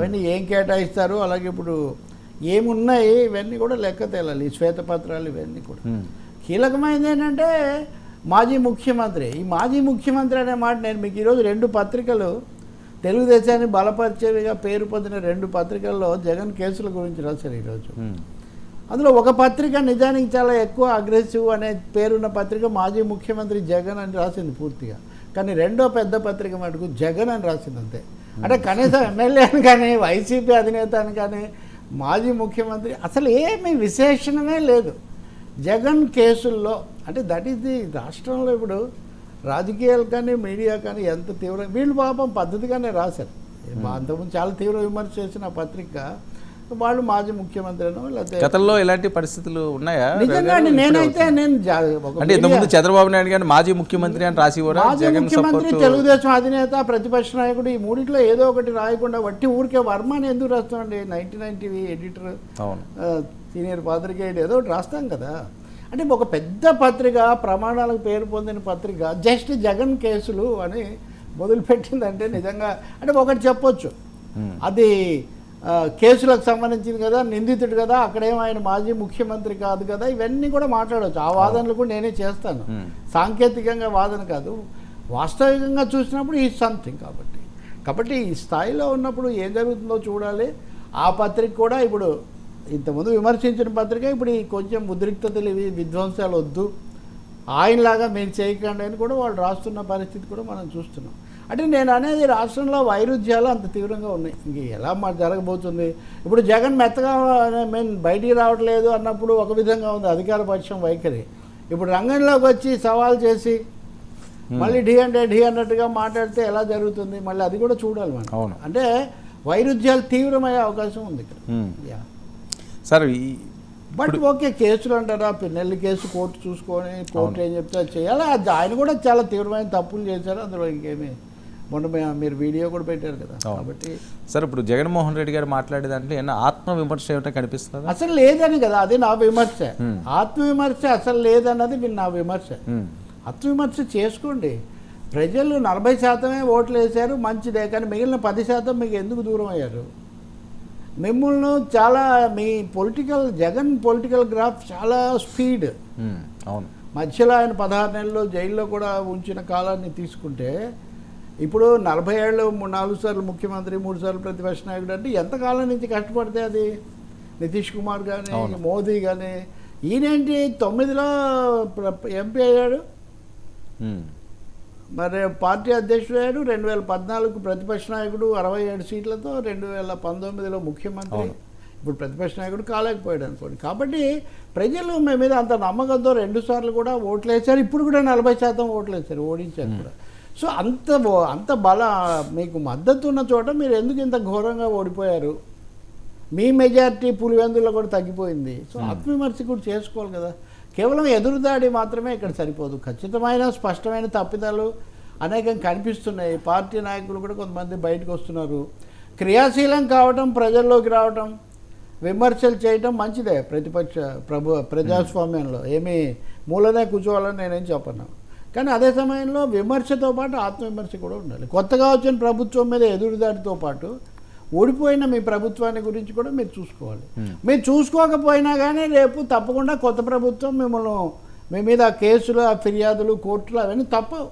అవన్నీ ఏం కేటాయిస్తారు? అలాగే ఇప్పుడు ఏమున్నాయి? ఇవన్నీ కూడా లెక్క తేలాలి. ఈ శ్వేతపత్రాలు ఇవన్నీ కూడా. కీలకమైనది ఏంటంటే మాజీ ముఖ్యమంత్రి ఈ మాజీ ముఖ్యమంత్రి అనే మాట నేను మీకు ఈరోజు రెండు పత్రికలు తెలుగుదేశాన్ని బలపరిచేవిగా పేరు పొందిన రెండు పత్రికల్లో జగన్ కేసుల గురించి రాశారు ఈరోజు. అందులో ఒక పత్రిక నిజానికి చాలా ఎక్కువ అగ్రెసివ్ అనే పేరున్న పత్రిక మాజీ ముఖ్యమంత్రి జగన్ అని రాసింది పూర్తిగా. కానీ రెండో పెద్ద పత్రిక మటుకు జగన్ అని రాసింది అంతే. అంటే కనీసం ఎమ్మెల్యే అని కానీ వైసీపీ అధినేత అని కానీ మాజీ ముఖ్యమంత్రి అసలు ఏమీ విశేషణమే లేదు. జగన్ కేసుల్లో అంటే దట్ ఈస్ ది రాష్ట్రంలో ఇప్పుడు రాజకీయాలు కానీ మీడియా కానీ ఎంత తీవ్ర వీళ్ళు పాపం పద్ధతిగానే రాశారు. అంతకుముందు చాలా తీవ్ర విమర్శ చేసిన పత్రిక వాళ్ళు మాజీ ముఖ్యమంత్రి గతంలో ఇలాంటి పరిస్థితులు ఉన్నాయా? నిజంగా నేనైతే నేను అంటే ఇంతకుముందు చంద్రబాబు నాయుడు గారిని మాజీ ముఖ్యమంత్రి అని రాసి మాజీ ముఖ్యమంత్రి తెలుగుదేశం అధినేత ప్రతిపక్ష నాయకుడు ఈ మూడిట్లో ఏదో ఒకటి రాయకుండా వట్టి ఊరికే వర్మ అని ఎందుకు రాస్తామండి ninety nine TV editor senior పాత్రికేయుడు ఏదో ఒకటి రాస్తాం కదా. అంటే ఒక పెద్ద పత్రిక ప్రమాణాలకు పేరు పొందిన పత్రిక జస్ట్ జగన్ కేసులు అని మొదలుపెట్టిందంటే నిజంగా అంటే ఒకటి చెప్పొచ్చు. అది కేసులకు సంబంధించింది కదా నిందితుడు కదా అక్కడేం ఆయన మాజీ ముఖ్యమంత్రి కాదు కదా ఇవన్నీ కూడా మాట్లాడవచ్చు. ఆ వాదనలు కూడా నేనే చేస్తాను. Hmm. సాంకేతికంగా వాదన కాదు. వాస్తవికంగా చూసినప్పుడు ఈ సంథింగ్ కాబట్టి. కాబట్టి ఈ స్థాయిలో ఉన్నప్పుడు ఏం జరుగుతుందో చూడాలి. ఆ పత్రిక కూడా ఇప్పుడు ఇంతకుముందు విమర్శించిన పత్రిక ఇప్పుడు ఈ కొంచెం ఉద్రిక్తతలు ఇవి విధ్వంసాలు వద్దు. ఆయనలాగా మీరు చేయకండి అని కూడా వాళ్ళు రాస్తున్న పరిస్థితి కూడా మనం చూస్తున్నాం. అంటే నేను అనేది రాష్ట్రంలో వైరుధ్యాలు అంత తీవ్రంగా ఉన్నాయి. ఇంక ఎలా మా జరగబోతుంది? ఇప్పుడు జగన్ మెత్తగా మేము బయటికి రావట్లేదు అన్నప్పుడు ఒక విధంగా ఉంది అధికార పక్షం వైఖరి. ఇప్పుడు రంగంలోకి వచ్చి సవాల్ చేసి మళ్ళీ ఢీ అంటే ఢీ అన్నట్టుగా మాట్లాడితే ఎలా జరుగుతుంది? మళ్ళీ అది కూడా చూడాలి మనం. అవును. అంటే వైరుధ్యాలు తీవ్రమయ్యే అవకాశం ఉంది ఇక్కడ. సార్ బట్ ఓకే కేసులు అంటారా? పిన్నెల్లి కేసు కోర్టు చూసుకొని కోర్టు ఏం చెప్తే చేయాలి? ఆయన కూడా చాలా తీవ్రమైన తప్పులు చేశారు. అందులో ఇంకేమి మొన్న మీరు వీడియో కూడా పెట్టారు కదా. కాబట్టి సార్ ఇప్పుడు జగన్మోహన్ రెడ్డి గారు మాట్లాడే దాంట్లో ఏమన్నా ఆత్మ విమర్శ ఏమిటో కనిపిస్తుందా అసలు లేదని కదా అది నా విమర్శ Hmm. ఆత్మవిమర్శ అసలు లేదన్నది మీ నా విమర్శ. ఆత్మవిమర్శ చేసుకోండి ప్రజలు నలభై శాతమే ఓట్లు వేశారు మంచిదే కానీ మిగిలిన పది శాతం మీకు ఎందుకు దూరం అయ్యారు మిమ్మల్ని చాలా మీ పొలిటికల్ జగన్ పొలిటికల్ గ్రాఫ్ చాలా స్పీడ్. అవును మధ్యలో ఆయన పదహారు నెలలు జైల్లో కూడా ఉంచిన కాలాన్ని తీసుకుంటే ఇప్పుడు నలభై ఏళ్ళు నాలుగు సార్లు ముఖ్యమంత్రి మూడు సార్లు ప్రతిపక్ష నాయకుడు అంటే ఎంతకాలం నుంచి కష్టపడితే అది నితీష్ కుమార్ కానీ. మోదీ కానీ ఈయనేంటి తొమ్మిదిలో ఎంపీ అయ్యాడు. మరి పార్టీ అధ్యక్షుడు అయ్యాడు రెండు వేల పద్నాలుగు ప్రతిపక్ష నాయకుడు అరవై ఏడు సీట్లతో రెండు వేల పంతొమ్మిదిలో ముఖ్యమంత్రి. ఇప్పుడు ప్రతిపక్ష నాయకుడు కాలేకపోయాడు అనుకోండి కాబట్టి ప్రజలు మీ మీద అంత నమ్మకంతో రెండు సార్లు కూడా ఓట్లు వేశారు ఇప్పుడు కూడా నలభై శాతం ఓట్లు వేశారు ఓడించారు కూడా సో అంత అంత బల మీకు మద్దతు ఉన్న చోట మీరు ఎందుకు ఇంత ఘోరంగా ఓడిపోయారు? మీ మెజారిటీ పులివెందులో కూడా తగ్గిపోయింది. సో ఆత్మవిమర్శ కూడా చేసుకోవాలి కదా. కేవలం ఎదురుదాడి మాత్రమే ఇక్కడ సరిపోదు. ఖచ్చితమైన స్పష్టమైన తప్పిదాలు అనేకం కనిపిస్తున్నాయి. పార్టీ నాయకులు కూడా కొంతమంది బయటకు వస్తున్నారు. క్రియాశీలం కావటం ప్రజల్లోకి రావటం విమర్శలు చేయటం మంచిదే ప్రతిపక్ష ప్రభు ప్రజాస్వామ్యంలో. ఏమీ మూలనే కూర్చోవాలని నేనేం చెప్పను. కానీ అదే సమయంలో విమర్శతో పాటు ఆత్మవిమర్శ కూడా ఉండాలి. కొత్తగా వచ్చిన ప్రభుత్వం మీద ఎదురుదాడితో పాటు ఓడిపోయిన మీ ప్రభుత్వాన్ని గురించి కూడా మీరు చూసుకోవాలి. మీరు చూసుకోకపోయినా కానీ రేపు తప్పకుండా కొత్త ప్రభుత్వం మిమ్మల్ని మీ మీద కేసులు ఆ ఫిర్యాదులు కోర్టులు అవన్నీ తప్పవు.